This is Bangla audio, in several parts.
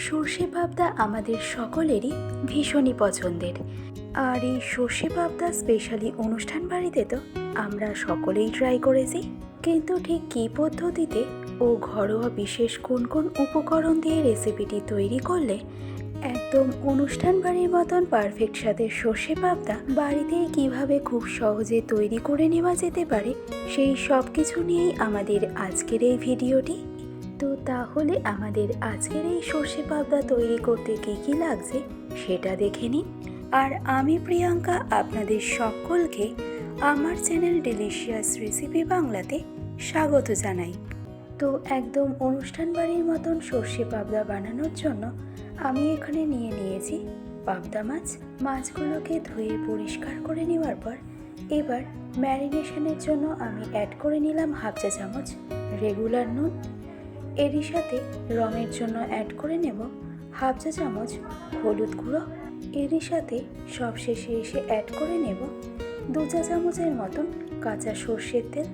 সর্ষে পাবদা আমাদের সকলেরই ভীষণই পছন্দের। আর এই সর্ষে পাবদা স্পেশালি অনুষ্ঠান বাড়িতে তো আমরা সকলেই ট্রাই করেছি। কিন্তু ঠিক কী পদ্ধতিতে ও ঘরোয়া বিশেষ কোন কোন উপকরণ দিয়ে রেসিপিটি তৈরি করলে একদম অনুষ্ঠান বাড়ির মতন পারফেক্ট সাথে সর্ষে পাবদা বাড়িতেই কীভাবে খুব সহজে তৈরি করে নেওয়া যেতে পারে সেই সব কিছু নিয়েই আমাদের আজকের এই ভিডিওটি তো তাহলে আমাদের আজকের এই সর্ষে পাবদা তৈরি করতে কী কী লাগছে সেটা দেখে নিন। আর আমি প্রিয়াঙ্কা আপনাদের সকলকে আমার চ্যানেল ডেলিশিয়াস রেসিপি বাংলাতে স্বাগত জানাই। তো একদম অনুষ্ঠান বাড়ির মতন সর্ষে পাবদা বানানোর জন্য আমি এখানে নিয়ে নিয়েছি পাবদা মাছ। মাছগুলোকে ধুয়ে পরিষ্কার করে নেওয়ার পর এবার ম্যারিনেশনের জন্য আমি অ্যাড করে নিলাম হাফ চা চামচ রেগুলার নুন এরই সাথে রঙের জন্য অ্যাড করে নেব হাফ চা চামচ হলুদ গুঁড়ো। এরই সাথে সব শেষে এসে অ্যাড করে নেব দু চা চামচের মতন কাঁচা সর্ষের তেল।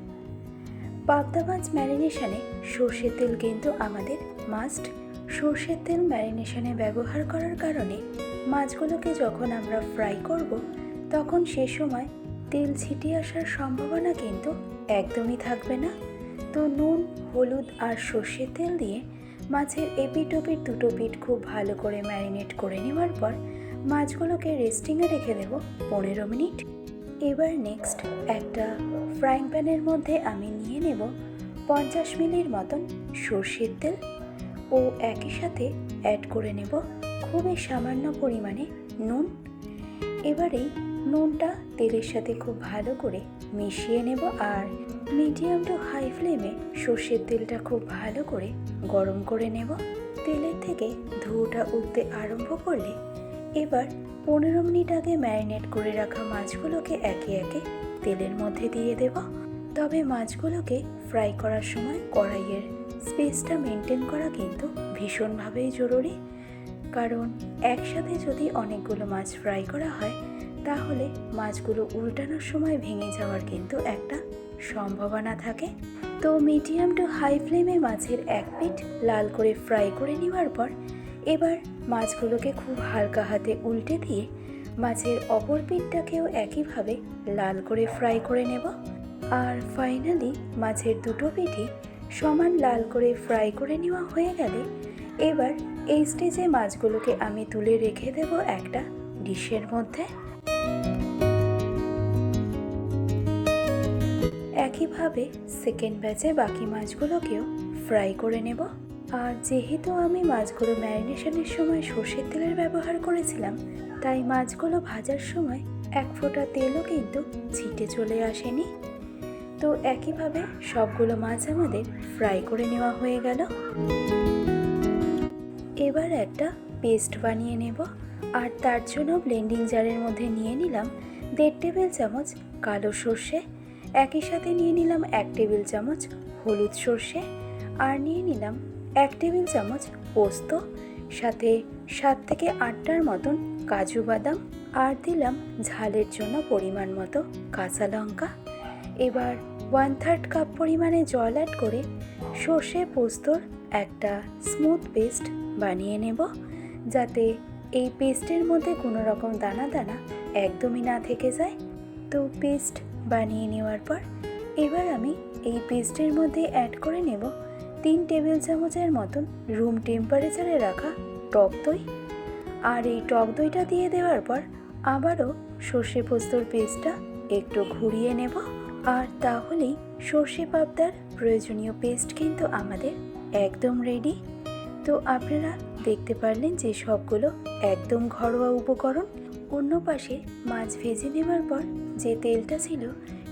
পাবদা মাছ ম্যারিনেশনে সর্ষের তেল কিন্তু আমাদের মাস্ট সর্ষের তেল ম্যারিনেশনে ব্যবহার করার কারণে মাছগুলোকে যখন আমরা ফ্রাই করব, তখন সে সময় তেল ছিটিয়ে আসার সম্ভাবনা কিন্তু একদমই থাকবে না। তো নুন, হলুদ আর সর্ষের তেল দিয়ে মাছের এপিট ওপিট দুটো পিঠ খুব ভালো করে ম্যারিনেট করে নেওয়ার পর মাছগুলোকে রেস্টিংয়ে রেখে দেব পনেরো মিনিট। এবার নেক্সট একটা ফ্রাইং প্যানের মধ্যে আমি নিয়ে নেব পঞ্চাশ মিলির মতন সর্ষের তেল ও একই সাথে অ্যাড করে নেব খুবই সামান্য পরিমাণে নুন। এবারেই নুনটা তেলের সাথে খুব ভালো করে মিশিয়ে নেব আর মিডিয়াম টু হাই ফ্লেমে সর্ষের তেলটা খুব ভালো করে গরম করে নেব। তেলের থেকে ধুয়োটা উঠতে আরম্ভ করলে এবার পনেরো মিনিট আগে ম্যারিনেট করে রাখা মাছগুলোকে একে একে তেলের মধ্যে দিয়ে দেব। তবে মাছগুলোকে ফ্রাই করার সময় কড়াইয়ের স্পেসটা মেনটেন করা কিন্তু ভীষণভাবেই জরুরি। কারণ একসাথে যদি অনেকগুলো মাছ ফ্রাই করা হয় তাহলে মাছগুলো উল্টানোর সময় ভেঙে যাওয়ার কিন্তু একটা সম্ভাবনা থাকে। তো মিডিয়াম টু হাই ফ্লেমে মাছের এক পিঠ লাল করে ফ্রাই করে নেওয়ার পর এবার মাছগুলোকে খুব হালকা হাতে উল্টে দিয়ে মাছের অপর পিঠটাকেও একইভাবে লাল করে ফ্রাই করে নেব। আর ফাইনালি মাছের দুটো পিঠই সমান লাল করে ফ্রাই করে নেওয়া হয়ে গেলে এবার এই স্টেজে মাছগুলোকে আমি তুলে রেখে দেব একটা ডিশের মধ্যে। একইভাবে সেকেন্ড ব্যাচে বাকি মাছগুলোকেও ফ্রাই করে নেব। আর যেহেতু আমি মাছগুলো ম্যারিনেশনের সময় সর্ষের তেলের ব্যবহার করেছিলাম, তাই মাছগুলো ভাজার সময় এক ফোঁটা তেলও কিন্তু ছিটে চলে আসেনি। তো একইভাবে সবগুলো মাছ আমাদের ফ্রাই করে নেওয়া হয়ে গেল। এবার একটা পেস্ট বানিয়ে নেব। আর তার জন্য ব্লেন্ডিং জারের মধ্যে নিয়ে নিলাম দেড় টেবিল চামচ কালো সর্ষে, একই সাথে নিয়ে নিলাম এক টেবিল চামচ হলুদ সর্ষে আর নিয়ে নিলাম এক টেবিল চামচ পোস্ত, সাথে সাত থেকে আটটার মতন কাজু বাদাম আর দিলাম ঝালের জন্য পরিমাণ মতো কাঁচা লঙ্কা। এবার ওয়ান থার্ড কাপ পরিমাণে জল অ্যাড করে সর্ষে পোস্তর একটা স্মুথ পেস্ট বানিয়ে নেব, যাতে এই পেস্টের মধ্যে কোনো রকম দানা দানা একদমই না থেকে যায়। তো পেস্ট বানিয়ে নেওয়ার পর এবার আমি এই পেস্টের মধ্যে অ্যাড করে নেব তিন টেবিল চামচের মতন রুম টেম্পারেচারে রাখা টক দই। আর এই টক দইটা দিয়ে দেওয়ার পর আবারও সর্ষে পোস্তর পেস্টটা একটু ঘুরিয়ে নেব। আর তাহলেই সর্ষে পাবদার প্রয়োজনীয় পেস্ট কিন্তু আমাদের একদম রেডি তো আপনারা দেখতে পারলেন যে সবগুলো একদম ঘরোয়া উপকরণ। অন্য পাশে মাছ ভেজে নেওয়ার পর যে তেলটা ছিল,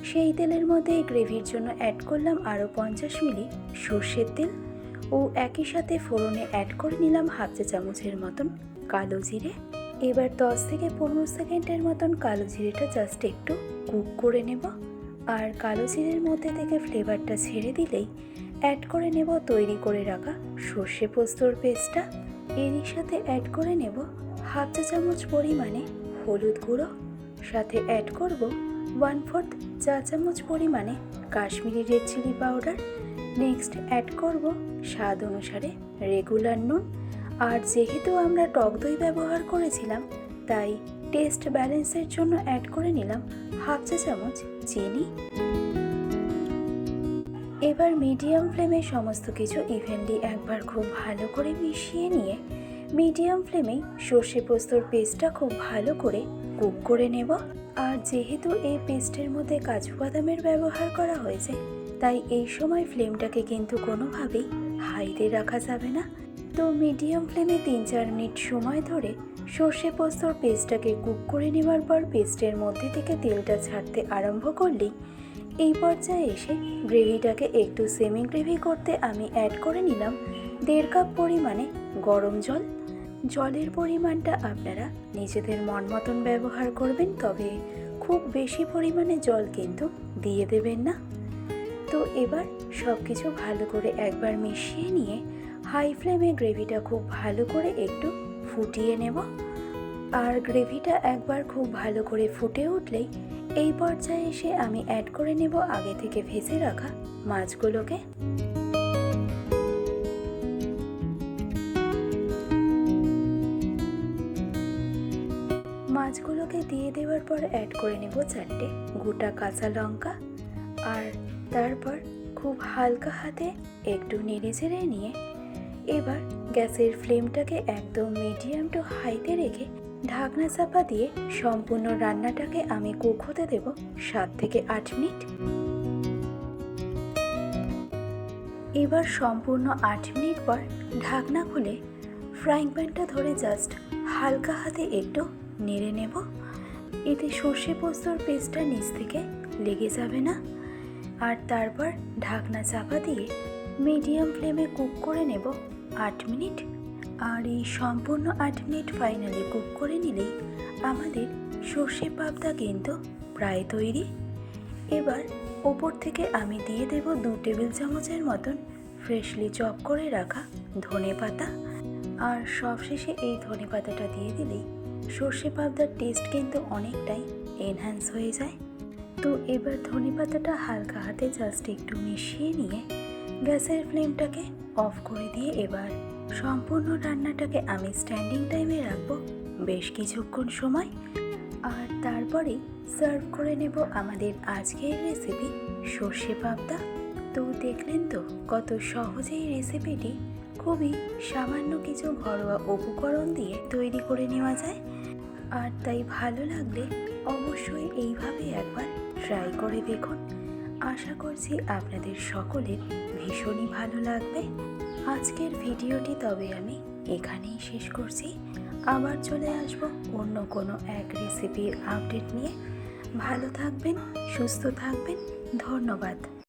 সেই তেলের মধ্যে এই গ্রেভির জন্য অ্যাড করলাম আরও পঞ্চাশ মিলি সর্ষের তেল ও একই সাথে ফোড়নে অ্যাড করে নিলাম হাফ চা চামচের মতন কালো জিরে। এবার দশ থেকে পনেরো সেকেন্ডের মতন কালো জিরেটা জাস্ট একটু কুক করে নেব। আর কালো জিরের মধ্যে থেকে ফ্লেভারটা ছেড়ে দিলেই অ্যাড করে নেব, তৈরি করে রাখা সর্ষে পোস্তর পেস্টটা। এরই সাথে অ্যাড করে নেব হাফ চা চামচ পরিমাণে হলুদ গুঁড়ো। সাথে অ্যাড করব ওয়ান ফোর্থ চা চামচ পরিমাণে Kashmiri red chilli powder next add করব স্বাদ অনুসারে রেগুলার নুন। আর যেহেতু আমরা টক দই ব্যবহার করেছিলাম, তাই টেস্ট ব্যালেন্সের জন্য অ্যাড করে নিলাম হাফ চা চামচ চিনি। এবার মিডিয়াম ফ্লেমে সমস্ত কিছু ইভেনলি একবার খুব ভালো করে মিশিয়ে নিয়ে মিডিয়াম ফ্লেমে সর্ষে পোস্তর পেস্টটা খুব ভালো করে কুক করে নেব। আর যেহেতু এই পেস্টের মধ্যে কাজু বাদামের ব্যবহার করা হয়েছে, তাই এই সময় ফ্লেমটাকে কিন্তু কোনোভাবেই হাইতে রাখা যাবে না। তো মিডিয়াম ফ্লেমে তিন চার মিনিট সময় ধরে সর্ষে পোস্তর পেস্টটাকে কুক করে নেওয়ার পর পেস্টের মধ্যে থেকে তেলটা ছাড়তে আরম্ভ করলেই এই পর্যায়ে এসে গ্রেভিটাকে একটু সেমি গ্রেভি করতে আমি অ্যাড করে নিলাম দেড় কাপ পরিমাণে গরম জল। জলের পরিমাণটা আপনারা নিজেদের মন মতন ব্যবহার করবেন, তবে খুব বেশি পরিমাণে জল কিন্তু দিয়ে দেবেন না। তো এবার সব কিছু ভালো করে একবার মিশিয়ে নিয়ে হাই ফ্লেমে গ্রেভিটা খুব ভালো করে একটু ফুটিয়ে নেব। আর গ্রেভিটা একবার খুব ভালো করে ফুটে উঠলেই এই পর্যায়ে এসে আমি অ্যাড করে নেব আগে থেকে ভেজে রাখা মাছগুলোকে। মাছগুলোকে দিয়ে দেওয়ার পর অ্যাড করে নেব চারটে গোটা কাঁচা লঙ্কা আর তারপর খুব হালকা হাতে একটু নেড়ে চেড়ে নিয়ে এবার গ্যাসের ফ্লেমটাকে একদম মিডিয়াম টু হাইতে রেখে ঢাকনা চাপা দিয়ে সম্পূর্ণ রান্নাটাকে আমি কুক হতে দেব সাত থেকে আট মিনিট। এবার সম্পূর্ণ আট মিনিট পর ঢাকনা খুলে ফ্রাইং প্যানটা ধরে জাস্ট হালকা হাতে একটু নেড়ে নেব। এতে সর্ষে পোস্তর পেস্টটা নিচ থেকে লেগে যাবে না। আর তারপর ঢাকনা চাপা দিয়ে মিডিয়াম ফ্লেমে কুক করে নেব আট মিনিট। আর এই সম্পূর্ণ আট মিনিট ফাইনালি কুক করে নিলেই আমাদের সর্ষে পাবদা কিন্তু প্রায় তৈরি। এবার ওপর থেকে আমি দিয়ে দেব দু টেবিল চামচের মতন ফ্রেশলি চপ করে রাখা ধনে পাতা। আর সবশেষে এই ধনে পাতাটা দিয়ে দিলেই সর্ষে পাবদার টেস্ট কিন্তু অনেকটাই এনহ্যান্স হয়ে যায়। তো এবার ধনে পাতাটা হালকা হাতে জাস্ট একটু মিশিয়ে নিয়ে গ্যাসের ফ্লেমটাকে অফ করে দিয়ে এবার সম্পূর্ণ রান্নাটাকে আমি স্ট্যান্ডিং টাইমে রাখব বেশ কিছুক্ষণ সময়। আর তারপরেই সার্ভ করে নেব আমাদের আজকের রেসিপি সর্ষে পাবদা। তো দেখলেন তো কত সহজেই রেসিপিটি খুবই সামান্য কিছু ঘরোয়া উপকরণ দিয়ে তৈরি করে নেওয়া যায়। আর তাই ভালো লাগলে অবশ্যই এইভাবে একবার ট্রাই করে দেখুন। আশা করছি আপনাদের সকলের ভীষণই ভালো লাগবে। আজকের ভিডিওটি তবে আমি এখানেই শেষ করছি। আবার চলে আসব অন্য কোনো এক রেসিপির আপডেট নিয়ে। ভালো থাকবেন, সুস্থ থাকবেন, ধন্যবাদ।